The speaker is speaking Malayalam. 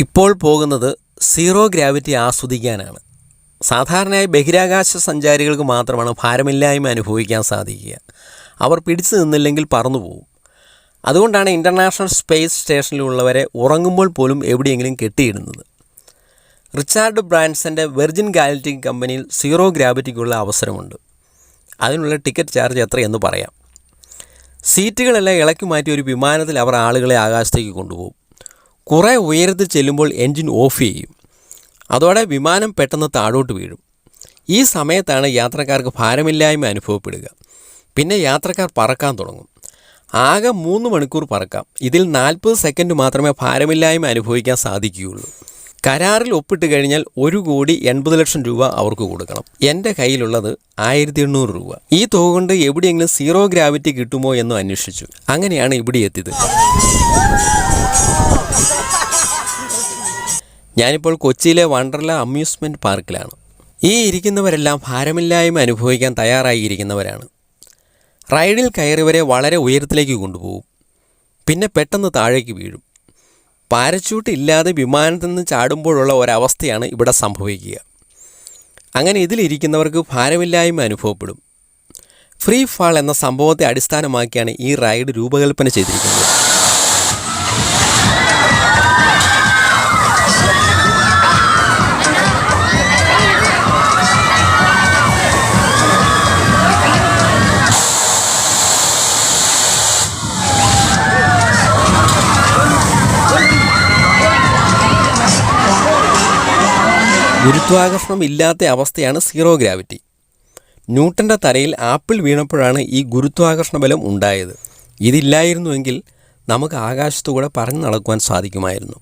ഇപ്പോൾ പോകുന്നത് സീറോ ഗ്രാവിറ്റി ആസ്വദിക്കാനാണ്. സാധാരണയായി ബഹിരാകാശ സഞ്ചാരികൾക്ക് മാത്രമാണ് ഭാരമില്ലായ്മ അനുഭവിക്കാൻ സാധിക്കുക. അവർ പിടിച്ചു നിന്നില്ലെങ്കിൽ പറന്നു പോകും അതുകൊണ്ടാണ് ഇന്റർനാഷണൽ സ്പേസ് സ്റ്റേഷനിലുള്ളവരെ ഉറങ്ങുമ്പോൾ പോലും എവിടെയെങ്കിലും കെട്ടിയിടുന്നത്. റിച്ചാർഡ് ബ്രാൻസന്റെ വെർജിൻ ഗാലറ്റിക് കമ്പനിയിൽ സീറോ ഗ്രാവിറ്റിക്കുള്ള അവസരമുണ്ട്. അതിനുള്ള ടിക്കറ്റ് ചാർജ് എത്രയെന്ന് പറയാം. സീറ്റുകളെല്ലാം ഇളക്കി മാറ്റി ഒരു വിമാനത്തിൽ അവർ ആളുകളെ ആകാശത്തേക്ക് കൊണ്ടുപോകും. കുറേ ഉയരത്തിൽ ചെല്ലുമ്പോൾ എൻജിൻ ഓഫ് ചെയ്യും. അതോടെ വിമാനം പെട്ടെന്ന് താഴോട്ട് വീഴും. ഈ സമയത്താണ് യാത്രക്കാർക്ക് ഭാരമില്ലായ്മ അനുഭവപ്പെടുക. പിന്നെ യാത്രക്കാർ പറക്കാൻ തുടങ്ങും. ആകെ മൂന്ന് മണിക്കൂർ പറക്കാം. ഇതിൽ നാൽപ്പത് സെക്കൻഡ് മാത്രമേ ഭാരമില്ലായ്മ അനുഭവിക്കാൻ സാധിക്കുകയുള്ളൂ. കരാറിൽ ഒപ്പിട്ട് കഴിഞ്ഞാൽ ഒരു കോടി എൺപത് ലക്ഷം രൂപ അവർക്ക് കൊടുക്കണം. എന്റെ കയ്യിലുള്ളത് ആയിരത്തി എണ്ണൂറ് രൂപ. ഈ തുക കൊണ്ട് എവിടെയെങ്കിലും സീറോ ഗ്രാവിറ്റി കിട്ടുമോ എന്നും അന്വേഷിച്ചു. അങ്ങനെയാണ് ഇവിടെ എത്തിയത്. ഞാനിപ്പോൾ കൊച്ചിയിലെ വണ്ടർല അമ്യൂസ്മെന്റ് പാർക്കിലാണ്. ഈ ഇരിക്കുന്നവരെല്ലാം ഭാരമില്ലായ്മ അനുഭവിക്കാൻ തയ്യാറായിരിക്കുന്നവരാണ്. റൈഡിൽ കയറിയവരെ വളരെ ഉയരത്തിലേക്ക് കൊണ്ടുപോകും. പിന്നെ പെട്ടെന്ന് താഴേക്ക് വീഴും. പാരച്യൂട്ട് ഇല്ലാതെ വിമാനത്തിൽ നിന്ന് ചാടുമ്പോഴുള്ള ഒരവസ്ഥയാണ് ഇവിടെ സംഭവിക്കുക. അങ്ങനെ ഇതിലിരിക്കുന്നവർക്ക് ഭാരമില്ലായ്മ അനുഭവപ്പെടും. ഫ്രീ ഫാൾ എന്ന സംഭവത്തെ അടിസ്ഥാനമാക്കിയാണ് ഈ റൈഡ് രൂപകൽപ്പന ചെയ്തിരിക്കുന്നത്. ഗുരുത്വാകർഷണം ഇല്ലാത്ത അവസ്ഥയാണ് സീറോ ഗ്രാവിറ്റി. ന്യൂട്ടന്റെ തലയിൽ ആപ്പിൾ വീണപ്പോഴാണ് ഈ ഗുരുത്വാകർഷണ ബലം ഉണ്ടായത്. ഇതില്ലായിരുന്നുവെങ്കിൽ നമുക്ക് ആകാശത്തുകൂടെ പറഞ്ഞു നടക്കുവാൻ സാധിക്കുമായിരുന്നു.